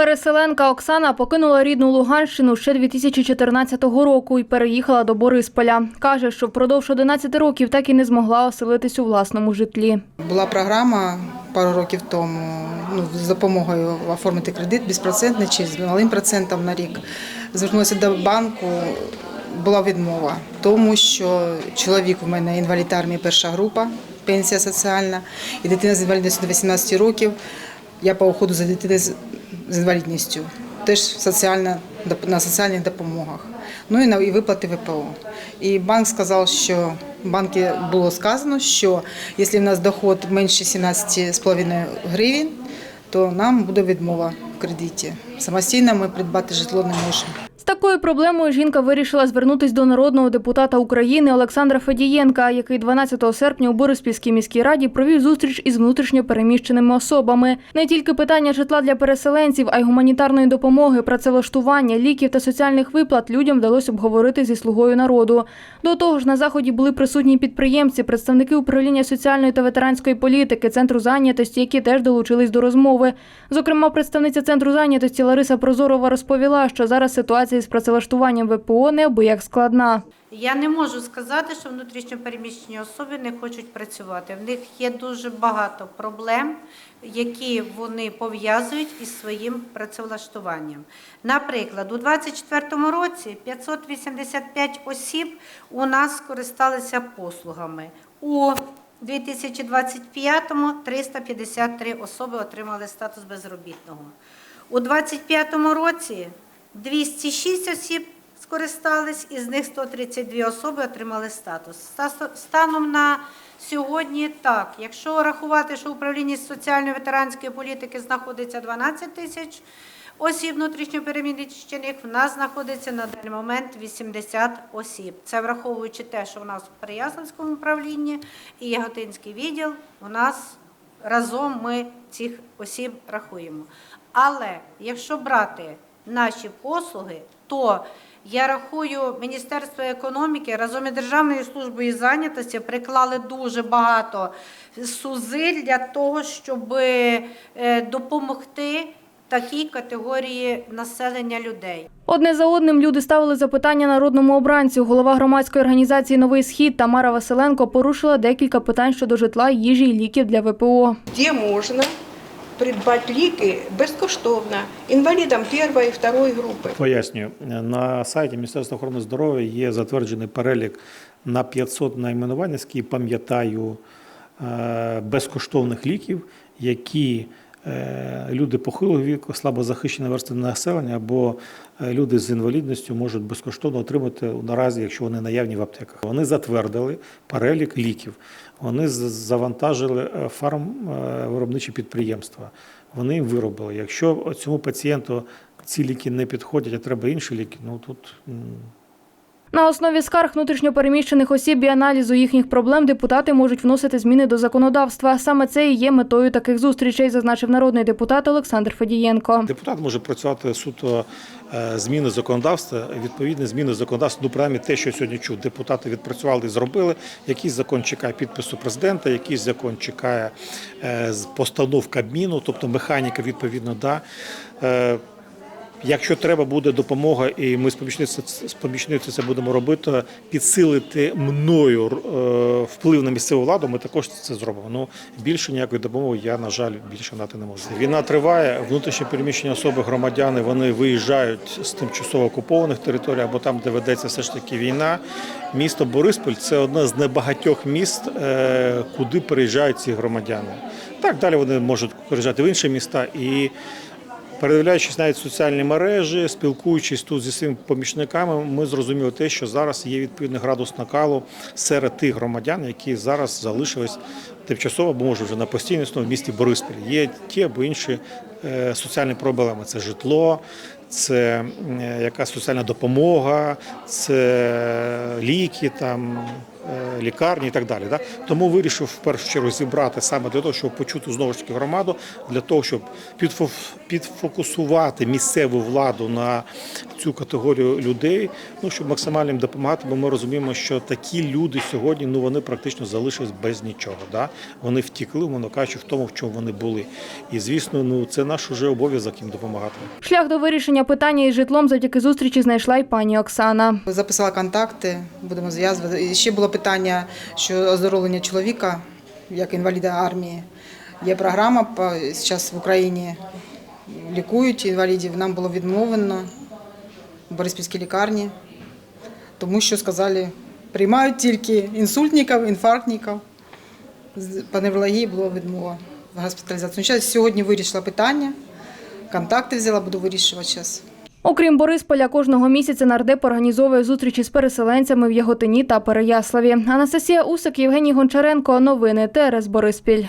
Переселенка Оксана покинула рідну Луганщину ще 2014 року і переїхала до Борисполя. Каже, що впродовж 11 років так і не змогла оселитись у власному житлі. Була програма пару років тому ну, з допомогою оформити кредит безпроцентний чи з малим процентом на рік. Звернулася до банку, була відмова, тому що чоловік у мене інвалід армії перша група, пенсія соціальна, і дитина з інвалідністю до 18 років. Я по уходу за дитиною з інвалідністю, теж соціальна, на соціальних допомогах. Ну і на і виплати ВПО. І банк сказав, що банки було сказано, що якщо в нас доход менше 17,5 гривень, то нам буде відмова в кредиті. Самостійно ми придбати житло не можемо. Такою проблемою жінка вирішила звернутись до народного депутата України Олександра Федієнка, який 12 серпня у Бориспільській міській раді провів зустріч із внутрішньо переміщеними особами. Не тільки питання житла для переселенців, а й гуманітарної допомоги, працевлаштування, ліків та соціальних виплат людям вдалося обговорити зі слугою народу. До того ж, на заході були присутні підприємці, представники управління соціальної та ветеранської політики, центру зайнятості, які теж долучились до розмови. Зокрема, представниця центру зайнятості Лариса Прозорова розповіла, що зараз ситуація з працевлаштуванням ВПО неабияк складна. Я не можу сказати, що внутрішньо переміщені особи не хочуть працювати. В них є дуже багато проблем, які вони пов'язують із своїм працевлаштуванням. Наприклад, у 2024 році 585 осіб у нас скористалися послугами. У 2025-му 353 особи отримали статус безробітного. У 2025 році 206 осіб скористались, із них 132 особи отримали статус. Станом на сьогодні так, якщо рахувати, що в управлінні соціальної ветеранської політики знаходиться 12 тисяч осіб внутрішньопереміщених, в нас знаходиться на даний момент 80 осіб. Це враховуючи те, що в нас в Переяславському управлінні і Яготинський відділ, у нас разом ми цих осіб рахуємо. Але якщо брати наші послуги, то я рахую, Міністерство економіки разом із Державною службою зайнятості приклали дуже багато зусиль для того, щоб е, допомогти такій категорії населення людей. Одне за одним люди ставили запитання народному обранцю. Голова громадської організації Новий схід Тамара Василенко порушила декілька питань щодо житла, їжі і ліків для ВПО. де можна придбати ліки безкоштовно інвалідам першої і второї групи. Пояснюю, на сайті Міністерства охорони здоров'я є затверджений перелік на 500 найменувань, які пам'ятаю, е, безкоштовних ліків, які люди похилого віку, слабозахищені верстви населення або е, люди з інвалідністю можуть безкоштовно отримати наразі, якщо вони наявні в аптеках. Вони затвердили перелік ліків. Вони завантажили е, фармвиробничі підприємства. Вони їм виробили. Якщо цьому пацієнту ці ліки не підходять, а треба інші ліки, ну тут На основі скарг внутрішньопереміщених осіб і аналізу їхніх проблем депутати можуть вносити зміни до законодавства. Саме це і є метою таких зустрічей, зазначив народний депутат Олександр Федієнко. Депутат може працювати суто е, зміни законодавства, відповідні зміни законодавства, ну принаймні те, що сьогодні чув. Депутати відпрацювали і зробили. Якийсь закон чекає підпису президента, якийсь закон чекає е, постанов Кабміну, тобто механіка відповідно да. Якщо треба буде допомога, і ми з помічницею це будемо робити, підсилити мною е, вплив на місцеву владу, ми також це зробимо. Ну більше ніякої допомоги я на жаль більше дати не можу. Війна триває. Внутрішньо переміщені особи, громадяни вони виїжджають з тимчасово окупованих територій або там, де ведеться все ж таки війна. Місто Бориспіль це одне з небагатьох міст, е, куди переїжджають ці громадяни. Так далі вони можуть переїжджати в інші міста і. Передивляючись навіть соціальні мережі, спілкуючись тут зі своїми помічниками, ми зрозуміли те, що зараз є відповідний градус накалу серед тих громадян, які зараз залишились тимчасово, або може вже на постійній основі в місті Бориспіль. Є ті або інші е, соціальні проблеми: це житло, це м, якась соціальна допомога, це ліки, там, е, лікарні і так далі. Да? Тому вирішив в першу чергу зібрати саме для того, щоб почути знову ж таки громаду, для того, щоб підфо- підфокусувати місцеву владу на цю категорію людей, ну щоб максимально їм допомагати, бо ми розуміємо, що такі люди сьогодні ну вони практично залишились без нічого. Да? Вони втікли, воно кажучи, в тому, в чому вони були. І звісно, ну це наш уже обов'язок їм допомагати. Шлях до вирішення питання із житлом завдяки зустрічі знайшла й пані Оксана. Записала контакти, будемо зв'язувати. І ще було питання, що оздоровлення чоловіка, як інваліда армії. Є програма зараз в Україні лікують інвалідів. Нам було відмовлено в Бориспільській лікарні, тому що сказали, приймають тільки інсультників, інфарктників. По неврології було відмова в госпіталізацію. Сьогодні вирішила питання, контакти взяла, буду вирішувати зараз. Окрім Борисполя, кожного місяця нардеп організовує зустрічі з переселенцями в Яготині та Переяславі. Анастасія Усик, Євгеній Гончаренко. Новини ТРС Бориспіль.